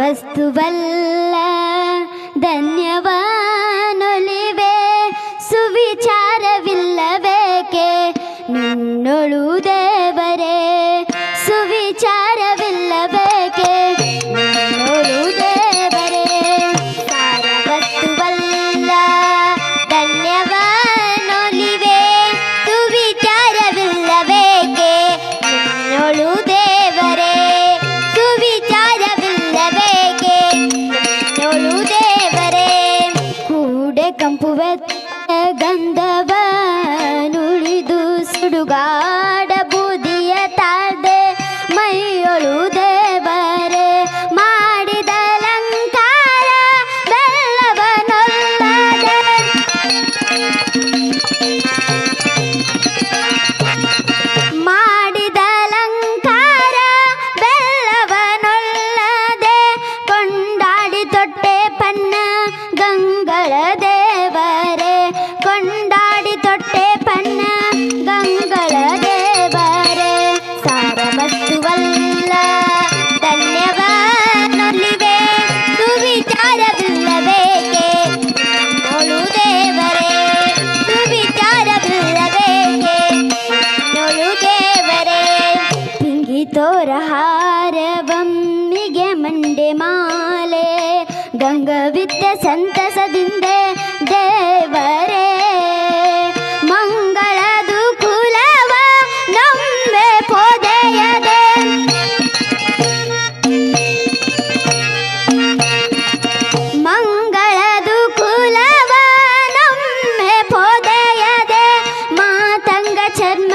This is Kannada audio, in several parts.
വസ്തുവല്ല ധന്യവാദ ಸುಡುಗಾಡ ಬೂದಿಯ ತಾಳ್ದೆ ಮೈಯೊಳು ದೇವರೇ, ಮಾಡಿದ ಲಂಕಾರ ಬೆಲ್ಲವನೊಲ್ಲದೆ ಮಾಡಿದ ಲಂಕಾರ ಬೆಲ್ಲವನೊಲ್ಲದೆ ಕೊಂಡಾಡಿ ತೊಟ್ಟೆ ಪನ್ನ ಗಂಗಳದೆ. ಮಾಲೆ ಗಂಗವಿದ್ಯೆ ಸಂತಸದಿಂದೆ ದೇವರೇ. ಮಂಗಳದು ಕುಲವ ನಮ್ಮೆ ಪೊದೆಯದೆ. ಮಂಗಳದು ಕುಲವ ನಮ್ಮೆ ಪೊದೆಯದೆ. ಮಾತಂಗ ಚರ್ಮ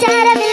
Dad, I've